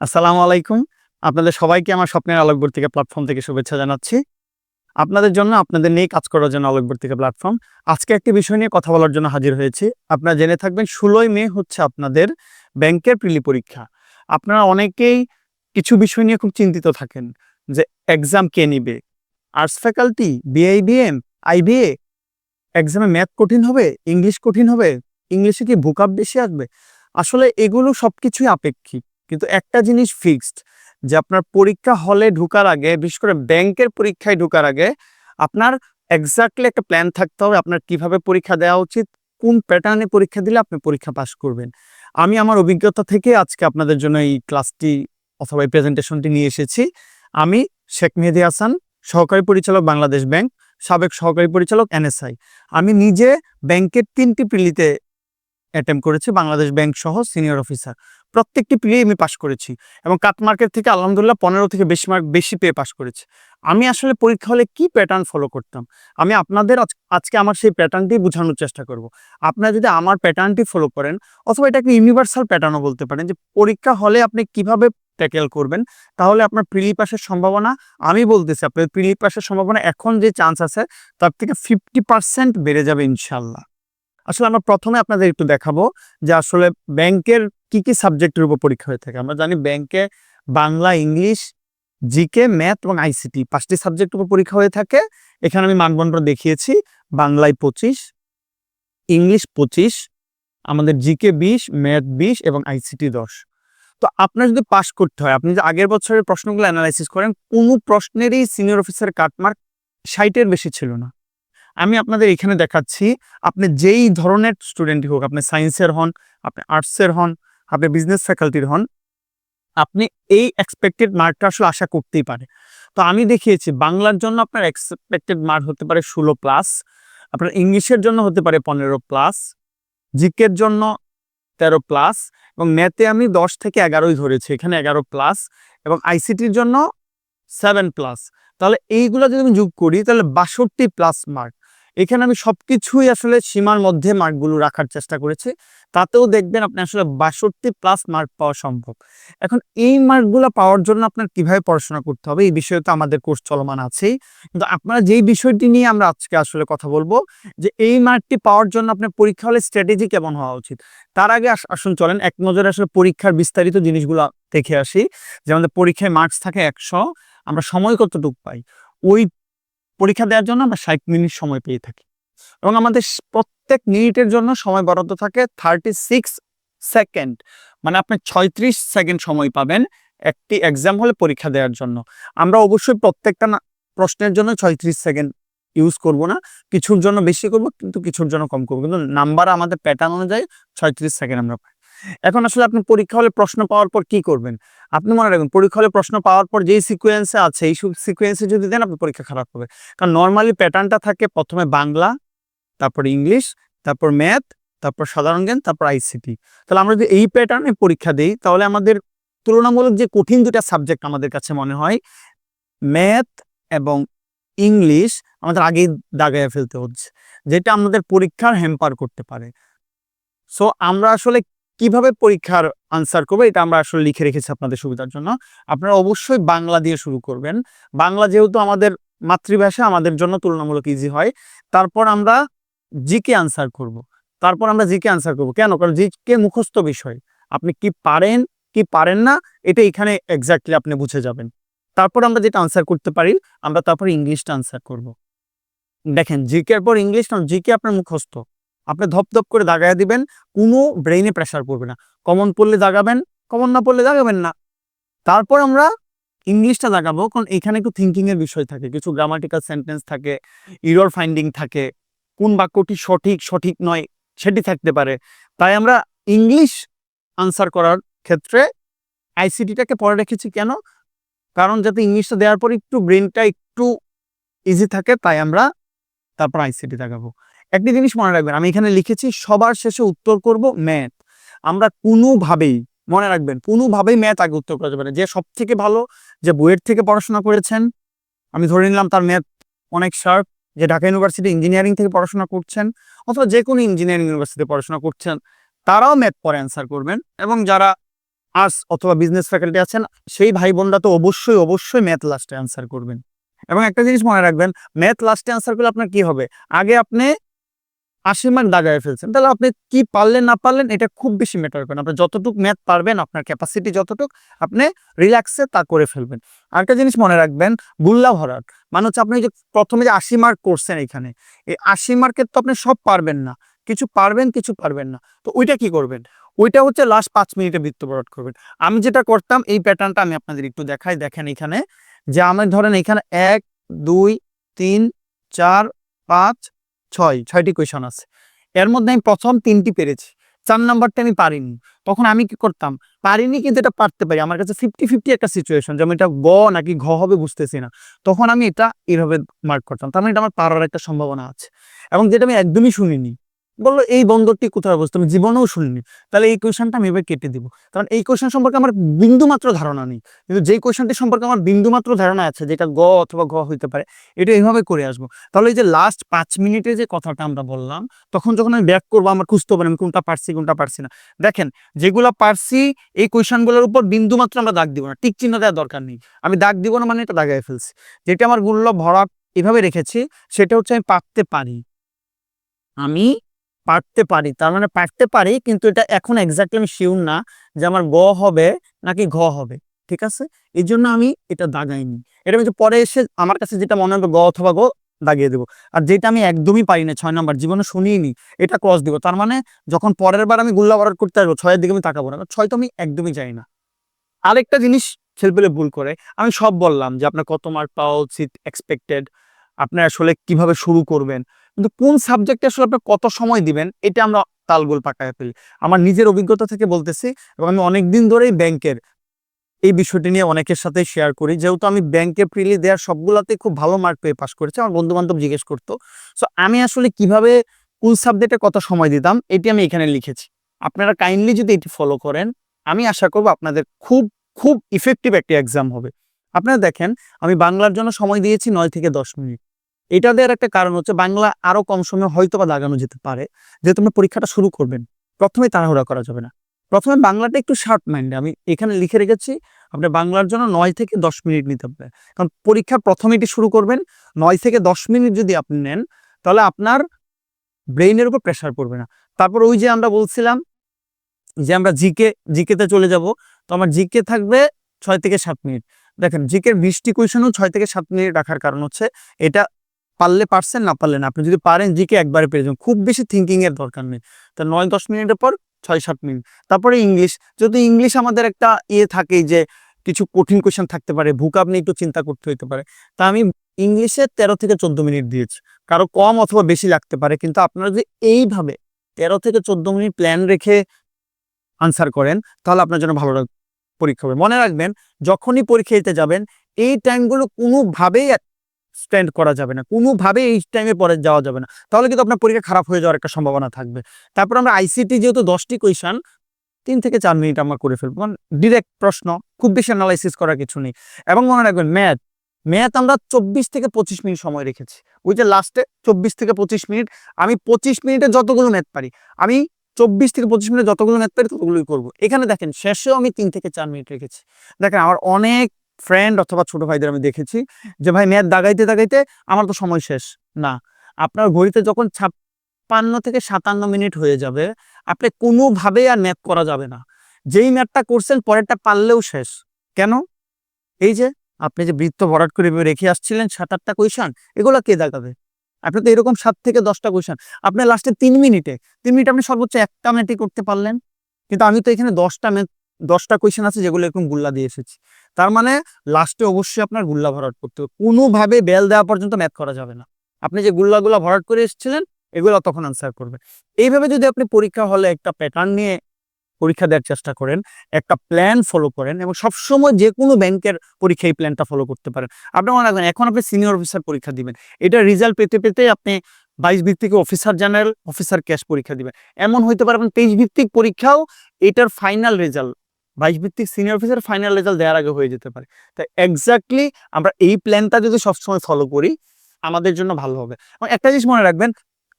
আসসালামু আলাইকুম। আপনাদের সবাইকে আমার স্বপ্নের আলোকবর্তিকা প্ল্যাটফর্ম থেকে শুভেচ্ছা জানাচ্ছি। আপনাদের জন্য, আপনাদের নিয়ে কাজ করার জন্য আলোকবর্তিকা প্ল্যাটফর্ম আজকে একটি বিষয় নিয়ে কথা বলার জন্য হাজির হয়েছি। আপনারা জেনে থাকবেন, ষোলোই মে হচ্ছে আপনাদের ব্যাংকের প্রিলি পরীক্ষা। আপনারা অনেকেই কিছু বিষয় নিয়ে খুব চিন্তিত থাকেন, যে এক্সাম কে নিবে? আর্টস ফ্যাকাল্টি বিআইবিএম আইবিএ এক্সামে ম্যাথ কঠিন হবে? ইংলিশ কঠিন হবে? ইংলিশে কি ভুকাপ বেশি আসবে? আসলে এগুলো সবকিছুই আপেক্ষিক। কিন্তু একটা জিনিস ফিক্সড যে আপনার পরীক্ষা হলে ঢোকার আগে, বিশেষ করে ব্যাংকের পরীক্ষায় ঢোকার আগে, আপনার এক্স্যাক্টলি একটা প্ল্যান থাকতে হবে আপনার কীভাবে পরীক্ষা দেওয়া উচিত, কোন প্যাটার্নে পরীক্ষা দিলে আপনি পরীক্ষা পাস করবেন। আমি আমার অভিজ্ঞতা থেকে আজকে আপনাদের জন্য এই ক্লাসটি অথবা এই প্রেজেন্টেশনটি নিয়ে এসেছি। আমি শেখ মেহেদি হাসান, সহকারী পরিচালক বাংলাদেশ ব্যাংক, সাবেক সহকারী পরিচালক এনএসআই। আমি নিজে ব্যাংকের তিনটি প্রিলিতে অ্যাটেম্প করেছি বাংলাদেশ ব্যাংক সহ সিনিয়র অফিসার প্রত্যেকটি প্রিয়ে আমি পাশ করেছি এবং কাট মার্কেট থেকে আলহামদুলিল্লাহ পনেরো থেকে বেশি মার্ক বেশি পেয়ে পাশ করেছি। আমি আসলে পরীক্ষা হলে কি প্যাটার্ন ফলো করতাম? আমি আপনাদের আজ- আজকে আমার সেই প্যাটার্নটি বোঝানোর চেষ্টা করব। আপনারা যদি আমার প্যাটার্নটি ফলো করেন, অথবা এটা এটাকে ইউনিভার্সাল প্যাটার্নও বলতে পারেন যে পরীক্ষা হলে আপনি কীভাবে ট্যাকেল করবেন, তাহলে আপনার প্রিলি পাসের সম্ভাবনা, আমি বলতেছি আপনার প্রিলি পাসের সম্ভাবনা এখন যে চান্স আছে, তার থেকে ফিফটি পার্সেন্ট বেড়ে যাবে ইনশাল্লাহ। আসলে আমরা প্রথমে আপনাদের একটু দেখাবো যে আসলে ব্যাংকের কি কি সাবজেক্টের উপর পরীক্ষা হয়ে থাকে। আমরা জানি ব্যাংকে বাংলা, ইংলিশ, জিকে, ম্যাথ এবং আইসিটি পাঁচটি সাবজেক্ট উপর পরীক্ষা হয়ে থাকে। এখানে আমি মানদণ্ড দেখিয়েছি। বাংলায় পঁচিশ, ইংলিশ পঁচিশ, আমাদের জিকে বিশ, ম্যাথ বিশ এবং আইসিটি দশ। তো আপনার যদি পাস করতে হয়, আপনি যে আগের বছরের প্রশ্নগুলো অ্যানালাইসিস করেন, কোনো প্রশ্নেরই সিনিয়র অফিসার কাটমার্ক ষাটের বেশি ছিল না। আমি আপনাদের এখানে দেখাচ্ছি, আপনি যেই ধরনের স্টুডেন্টই হোক, আপনি সায়েন্সের হন, আপনি আর্টসের হন, আপনি বিজনেস ফ্যাকাল্টির হন, আপনি এই এক্সপেক্টেড মার্কটা আসলে আশা করতেই পারে। তো আমি দেখিয়েছি, বাংলার জন্য আপনার এক্সপেক্টেড মার্ক হতে পারে ষোলো প্লাস আপনার ইংলিশের জন্য হতে পারে পনেরো প্লাস জিকের জন্য তেরো প্লাস এবং ম্যাথে আমি দশ থেকে এগারোই ধরেছি, এখানে এগারো প্লাস এবং আইসিটির জন্য সেভেন প্লাস তাহলে এইগুলো যদি আমি যোগ করি, তাহলে বাষট্টি প্লাস মার্ক এখানে আমি সবকিছুই আসলে সীমার মধ্যে মার্কগুলো রাখার চেষ্টা করেছি। তাতেও দেখবেন আপনি আসলে বাষট্টি প্লাস মার্ক পাওয়া সম্ভব। এখন এই মার্কগুলো পাওয়ার জন্য আপনার কীভাবে পড়াশোনা করতে হবে, এই বিষয়ে তো আমাদের কোর্স চলমান আছেই। কিন্তু আপনারা যেই বিষয়টি নিয়ে আমরা আজকে আসলে কথা বলব, যে এই মার্কটি পাওয়ার জন্য আপনার পরীক্ষা হলে স্ট্র্যাটেজি কেমন হওয়া উচিত? তার আগে আস- আসুন চলেন এক নজরে আসলে পরীক্ষার বিস্তারিত জিনিসগুলো দেখে আসি। যে আমাদের পরীক্ষায় মার্কস থাকে একশো, আমরা সময় কতটুকু পাই? ওই পরীক্ষা দেওয়ার জন্য আমরা ষাট মিনিট সময় পেয়ে থাকি। এবং আমাদের প্রত্যেক মিনিটের জন্য সময় বরাদ্দ থাকে থার্টি সিক্স সেকেন্ড মানে আপনি ছয়ত্রিশ সেকেন্ড সময় পাবেন একটি এক্সাম হলে পরীক্ষা দেওয়ার জন্য। আমরা অবশ্যই প্রত্যেকটা প্রশ্নের জন্য ছয়ত্রিশ সেকেন্ড ইউজ করব না। কিছুর জন্য বেশি করব, কিন্তু কিছুর জন্য কম করব। কিন্তু নাম্বার আমাদের প্যাটার্ন অনুযায়ী ছয়ত্রিশ সেকেন্ড আমরা পাই। এখন আসলে আপনি পরীক্ষা হলে প্রশ্ন পাওয়ার পর কি করবেন? আপনি মনে রাখবেন, পরীক্ষা হলে প্রশ্ন পাওয়ার পর যেই সিকোয়েন্সে আছে, এই সিকোয়েন্সে যদি দেন আপনি পরীক্ষা খারাপ হবে। কারণ নর্মালি প্যাটার্নটা থাকে প্রথমে বাংলা, তারপর ইংলিশ, তারপর ম্যাথ তারপর সাধারণ জ্ঞান, তারপর আইসিটি তাহলে আমরা যদি এই প্যাটার্নে পরীক্ষা দিই, তাহলে আমাদের তুলনামূলক যে কঠিন দুটা সাবজেক্ট আমাদের কাছে মনে হয় ম্যাথ এবং ইংলিশ আমাদের আগেই দাগায় ফেলতে হচ্ছে, যেটা আমাদের পরীক্ষার হ্যাম্পার করতে পারে। সো আমরা আসলে কীভাবে পরীক্ষার আনসার করব, এটা আমরা আসলে লিখে রেখেছি আপনাদের সুবিধার জন্য। আপনারা অবশ্যই বাংলা দিয়ে শুরু করবেন। বাংলা যেহেতু আমাদের মাতৃভাষা, আমাদের জন্য তুলনামূলক ইজি হয়। তারপর আমরা জিকে আনসার করব। তারপর আমরা জিকে আনসার করব। কেন? কারণ জিকে মুখস্থ বিষয়। আপনি কি পারেন কি পারেন না, এটা এখানে এক্স্যাক্টলি আপনি বুঝে যাবেন। তারপর আমরা যেটা আনসার করতে পারি, আমরা তারপর ইংলিশটা আনসার করব। দেখেন জিকের পর ইংলিশ না জিকে আপনার মুখস্থ। আপনি ধপ ধপ করে দাগায় দিবেন, কোনো ব্রেইনে প্রেশার পড়বে না। কমন পড়লে দাগাবেন কমন না পড়লে দাগাবেন না। তারপর আমরা ইংলিশটা দাগাবো, কারণ এখানে একটু থিঙ্কিং এর বিষয় থাকে। কিছু গ্রামাটিক্যাল সেন্টেন্স থাকে ইরর ফাইন্ডিং থাকে, কোন বাক্যটি সঠিক সঠিক নয়, সেটি থাকতে পারে। তাই আমরা ইংলিশ আনসার করার ক্ষেত্রে আইসিটিটাকে পরে রেখেছি কেন? কারণ যাতে ইংলিশটা দেওয়ার পর একটু ব্রেনটা একটু ইজি থাকে, তাই আমরা তারপর আইসিটি দেখাবো একটি জিনিস মনে রাখবেন, আমি এখানে লিখেছি, সবার শেষে উত্তর করব ম্যাথ। আমরা কোনোভাবেই, মনে রাখবেন, কোনোভাবেই ম্যাথ আগে উত্তর করা যাবে না। যে সব থেকে ভালো, যে বইয়ের থেকে পড়াশোনা করেছেন, আমি ধরে নিলাম তার ম্যাথ অনেক শার্প, যে ঢাকা ইউনিভার্সিটি ইঞ্জিনিয়ারিং থেকে পড়াশোনা করছেন, অথবা যে কোনো ইঞ্জিনিয়ারিং ইউনিভার্সিটিতে পড়াশোনা করছেন, তারাও ম্যাথ পরে অ্যান্সার করবেন। এবং যারা আর্টস অথবা বিজনেস ফ্যাকাল্টি আছেন, সেই ভাই বোনরা তো অবশ্যই অবশ্যই ম্যাথ লাস্টে অ্যান্সার করবেন। এবং একটা জিনিস মনে রাখবেন, ম্যাথ লাস্টে অ্যান্সার করলে আপনার কি হবে? আগে আপনি আশি মার্ক দাগায় ফেলছেন। তাহলে আপনি কি পারলেন, না পারলেন, এটা খুব বেশি ম্যাটার করেন আপনি যতটুকু ম্যাথ পারবেন, আপনার ক্যাপাসিটি যতটুকু, আপনি রিল্যাক্সে তা করে ফেলবেন। আরেকটা জিনিস মনে রাখবেন গুল্লা ভরাট মানে হচ্ছে আপনি যে প্রথমে যে আশি মার্ক করছেন এখানে, এই আশি মার্কের তো আপনি সব পারবেন না। কিছু পারবেন কিছু পারবেন না। তো ওইটা কি করবেন? ওইটা হচ্ছে লাস্ট পাঁচ মিনিটে বৃত্ত ভরাট করবেন। আমি যেটা করতাম, এই প্যাটার্নটা আমি আপনাদের একটু দেখাই। দেখেন এখানে, যে আমি ধরেন এখানে এক, দুই, তিন, চার, পাঁচ ছয়, ছয়টি কোয়েশন আছে। এর মধ্যে আমি প্রথম তিনটি পেরেছি। চার নাম্বারটা আমি পারিনি। তখন আমি কি করতাম? পারিনি কিন্তু এটা পারতে পারি। আমার কাছে ফিফটি ফিফটি একটা সিচুয়েশন যেমন এটা গ নাকি ঘ হবে বুঝতেছি না। তখন আমি এটা এইভাবে মার্ক করতাম। তার মানে এটা আমার পারার একটা সম্ভাবনা আছে। এবং যেটা আমি একদমই শুনিনি। বলল, এই বন্দরটি কোথায় অবস্থা আমি জীবনেও শুনিনি। তাহলে এই কোয়েশনটা আমি এবার কেটে দিব। কারণ এই কোয়েশন সম্পর্কে আমার বিন্দু মাত্র ধারণা নেই। কিন্তু যেই কোয়েশনটি সম্পর্কে আমার বিন্দু মাত্র ধারণা আছে, যেটা গ অথবা ঘ হইতে পারে, এটা এইভাবে করে আসব। তাহলে এই যে লাস্ট পাঁচ মিনিটে যে কথাটা আমরা বললাম, তখন যখন আমি ব্যাক করব, আমার খুঁজতে পারি আমি কোনটা পারছি কোনটা পারছি না। দেখেন, যেগুলা পারছি, এই কোয়েশনগুলোর উপর বিন্দু মাত্র আমরা দাগ দিব না। টিক চিহ্ন দেওয়ার দরকার নেই। আমি দাগ দিব না মানে এটা দাগায় ফেলছি। যেটা আমার গুল্ল ভরা এভাবে রেখেছি, সেটা হচ্ছে আমি পারতে পারি। আমি পারতে পারি, তার মানে পারতে পারি, কিন্তু এটা এখন এক্স্যাক্টলি আমি শিওর না যে আমার গ হবে নাকি ঘ হবে, ঠিক আছে? এই জন্য আমি এটা দাগাইনি। এটা আমি পরে এসে আমার কাছে যেটা মনে হবে গ অথবা গ দাগিয়ে দেবো। আর যেটা আমি একদমই পারি না, ছয় নম্বর, জীবনে শুনিনি এটা ক্রস দিব। তার মানে যখন পরের বার আমি গুল্লা ভরাট করতে আসব, ছয়ের দিকে আমি তাকাবো না, ছয় তো আমি একদমই যাই না। আরেকটা জিনিস ছেলেপেলে ভুল করে, আমি সব বললাম যে আপনার কত মার্ক পাওয়া উচিত এক্সপেক্টেড আপনি আসলে কীভাবে শুরু করবেন কিন্তু কোন সাবজেক্টে আসলে আপনি কত সময় দিবেন, এটা আমরা তালগোল পাকায় ফেলি। আমার নিজের অভিজ্ঞতা থেকে বলতেছি এবং আমি অনেকদিন ধরেই ব্যাংকের এই বিষয়টি নিয়ে অনেকের সাথে শেয়ার করি। যেহেতু আমি ব্যাংকে প্রিলি দেওয়ার সবগুলাতে খুব ভালো মার্ক পেয়ে পাশ করেছি, আমার বন্ধু বান্ধব জিজ্ঞেস করতো সো আমি আসলে কীভাবে কোন সাবজেক্টে কত সময় দিতাম? এটি আমি এখানে লিখেছি। আপনারা কাইন্ডলি যদি এটি ফলো করেন, আমি আশা করব আপনাদের খুব খুব ইফেক্টিভ একটি এক্সাম হবে। আপনারা দেখেন, আমি বাংলার জন্য সময় দিয়েছি নয় থেকে দশ মিনিট। এটা দেওয়ার একটা কারণ হচ্ছে বাংলা আরও কম সময় হয়তো বা লাগানো যেতে পারে। যেহেতু আপনি পরীক্ষাটা শুরু করবেন, প্রথমে তাড়াহুড়া করা যাবে না। প্রথমে বাংলাটা একটু শার্ট মাইন্ডে আমি এখানে লিখে রেখেছি আপনার বাংলার জন্য নয় থেকে দশ মিনিট নিতে হবে। কারণ পরীক্ষার প্রথমে এটি শুরু করবেন, নয় থেকে দশ মিনিট যদি আপনি নেন, তাহলে আপনার ব্রেইনের উপর প্রেশার পড়বে না। তারপর ওই যে আমরা বলছিলাম যে আমরা জিকে জিকেতে চলে যাব, তো আমার জিকে থাকবে ছয় থেকে সাত মিনিট। দেখেন জিকের বৃষ্টি কোয়েশনও ছয় থেকে সাত মিনিট রাখার কারণ হচ্ছে, এটা পারলে পারছেন, না পারলেন, আপনি যদি পারেন জিকে একবারে পেরে যাবেন। খুব বেশি থিঙ্কিং এর দরকার নেই। তা নয়, দশ মিনিটের পর ছয়, সাত মিনিট। তারপরে ইংলিশ। যদি ইংলিশ আমাদের একটা ইয়ে থাকে যে কিছু কঠিন কোয়েশন থাকতে পারে, ভুকাব নিয়ে একটু চিন্তা করতে হতে পারে। তা আমি ইংলিশে তেরো থেকে চোদ্দ মিনিট দিয়েছি। কারও কম অথবা বেশি লাগতে পারে, কিন্তু আপনারা যদি এইভাবে তেরো থেকে চোদ্দ মিনিট প্ল্যান রেখে আনসার করেন, তাহলে আপনার জন্য ভালো পরীক্ষা হবে। মনে রাখবেন, যখনই পরীক্ষা দিতে যাবেন, এই টাইমগুলো কোনোভাবেই স্পেন্ড করা যাবে না। কোনোভাবে এই টাইমে পরে যাওয়া যাবে না। তাহলে কিন্তু আপনার পরীক্ষা খারাপ হয়ে যাওয়ার একটা সম্ভাবনা থাকবে। তারপর আমরা আইসিটি যেহেতু দশটি কোয়েশন তিন থেকে চার মিনিট আমরা করে ফেলব। মানে ডিরেক্ট প্রশ্ন, খুব বেশি অ্যানালাইসিস করার কিছু নেই। এবং মনে রাখবেন ম্যাথ ম্যাথ আমরা চব্বিশ থেকে পঁচিশ মিনিট সময় রেখেছি। ওই যে লাস্টে চব্বিশ থেকে পঁচিশ মিনিট, আমি পঁচিশ মিনিটে যতগুলো ম্যাথ পারি, আমি চব্বিশ থেকে পঁচিশ মিনিট যতগুলো ম্যাথ পারি ততগুলোই করব। এখানে দেখেন, শেষেও আমি তিন থেকে চার মিনিট রেখেছি। দেখেন, আমার অনেক ফ্রেন্ড অথবা ছোট ভাইদের আমি দেখেছি যে, ভাই ম্যাথ দাগাইতে দাগাইতে আমার তো সময় শেষ। না, আপনার ঘড়িতে যখন ছাপ্পান্ন থেকে সাতান্ন মিনিট হয়ে যাবে, আপনি কোনোভাবেই আর ম্যাথ করা যাবে না। যেই ম্যাথটা করছেন, পরেরটা পারলেও শেষ। কেন? এই যে, আপনি যে বৃত্ত ভরাট করে রেখে আসছিলেন সাত আটটা কোয়েশন এগুলো কে দাগাবে? আপনি তো এরকম সাত থেকে দশটা কোয়েশন আপনি লাস্টে তিন মিনিটে, তিন মিনিট আপনি সর্বোচ্চ একটা ম্যাথই করতে পারলেন। কিন্তু আমি তো এখানে দশটা ম্যাথ দশটা কোয়েশন আছে যেগুলো এরকম গুল্লা দিয়ে এসেছি। তার মানে লাস্টে অবশ্যই আপনার গুল্লা ভরাট করতে হবে। কোনোভাবে বেল দেওয়া পর্যন্ত ম্যাথ করা যাবে না। আপনি যে গুল্লাগুলা ভরাট করে এসেছিলেন, এগুলো তখন আনসার করবে। এইভাবে যদি আপনি পরীক্ষা হলে একটা প্যাটার্ন নিয়ে পরীক্ষা দেওয়ার চেষ্টা করেন, একটা প্ল্যান ফলো করেন এবং সবসময় যে কোনো ব্যাংকের পরীক্ষা এই প্ল্যানটা ফলো করতে পারেন। আপনি মনে রাখবেন, এখন আপনি সিনিয়র অফিসার পরীক্ষা দিবেন। এটা রেজাল্ট পেতে পেতে আপনি বাইশ ভিত্তিক অফিসার জেনারেল অফিসার ক্যাশ পরীক্ষা দিবেন। এমন হইতে পারে আপনি তেইশ ভিত্তিক পরীক্ষাও এটার ফাইনাল রেজাল্ট বাইশ ভিত্তিক সিনিয়র অফিসার ফাইনাল রেজাল্ট দেওয়ার আগে হয়ে যেতে পারে। তাই এক্স্যাক্টলি আমরা এই প্ল্যানটা যদি সবসময় ফলো করি, আমাদের জন্য ভালো হবে। এবং একটা জিনিস মনে রাখবেন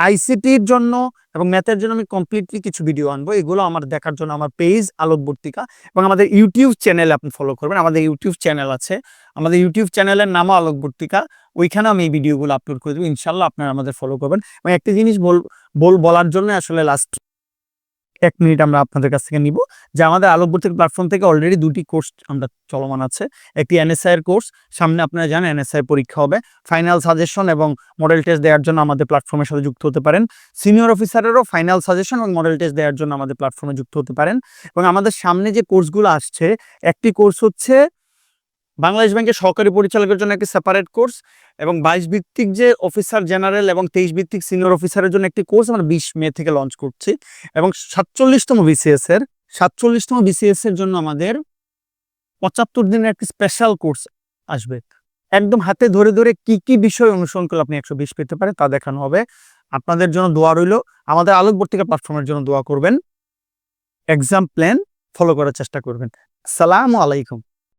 আইসিটির জন্য এবং ম্যাথের জন্য আমি কমপ্লিটলি কিছু ভিডিও আনব। এগুলো আমার দেখার জন্য আমার পেজ আলোকবর্তিকা এবং আমাদের ইউটিউব চ্যানেলে আপনি ফলো করবেন। আমাদের ইউটিউব চ্যানেল আছে। আমাদের ইউটিউব চ্যানেলের নামও আলোকবর্তিকা। ওইখানে আমি এই ভিডিওগুলো আপলোড করে দেবো। ইনশাল্লাহ আপনারা আমাদের ফলো করবেন। এবং একটা জিনিস বল বল, বলার জন্য আসলে লাস্ট এক মিনিট আমরা আপনাদের কাছ থেকে নিব। যে আমাদের আলোকবর্তী প্ল্যাটফর্ম থেকে অলরেডি দুটি কোর্স আমরা চলমান আছে। একটি এনএসআই এর কোর্স সামনে আপনারা জানেন এনএসআই পরীক্ষা হবে। ফাইনাল সাজেশন এবং মডেল টেস্ট দেওয়ার জন্য আমাদের প্ল্যাটফর্মের সাথে যুক্ত হতে পারেন। সিনিয়র অফিসারেরও ফাইনাল সাজেশন এবং মডেল টেস্ট দেওয়ার জন্য আমাদের প্ল্যাটফর্মে যুক্ত হতে পারেন। এবং আমাদের সামনে যে কোর্সগুলো আসছে, একটি কোর্স হচ্ছে বাংলাদেশ ব্যাংকের সহকারী পরিচালকের জন্য একটি সেপারেট কোর্স এবং বাইশ ভিত্তিক যে অফিসার জেনারেল এবং তেইশ ভিত্তিক সিনিয়র অফিসারের জন্য একটি কোর্স আমরা বিশ মে থেকে লঞ্চ করছি এবং সাতচল্লিশতম বিসিএস এর, সাতচল্লিশতম বিসিএস এর জন্য আমাদের পঁচাত্তর দিনের একটি স্পেশাল কোর্স আসবে। একদম হাতে ধরে ধরে কি কি বিষয় অনুসরণ করলে আপনি একশো বিশ পেতে পারেন তা দেখানো হবে। আপনাদের জন্য দোয়া রইল। আমাদের আলোকবর্তিকা প্ল্যাটফর্মের জন্য দোয়া করবেন। এক্সাম প্ল্যান ফলো করার চেষ্টা করবেন। সালামু আলাইকুম।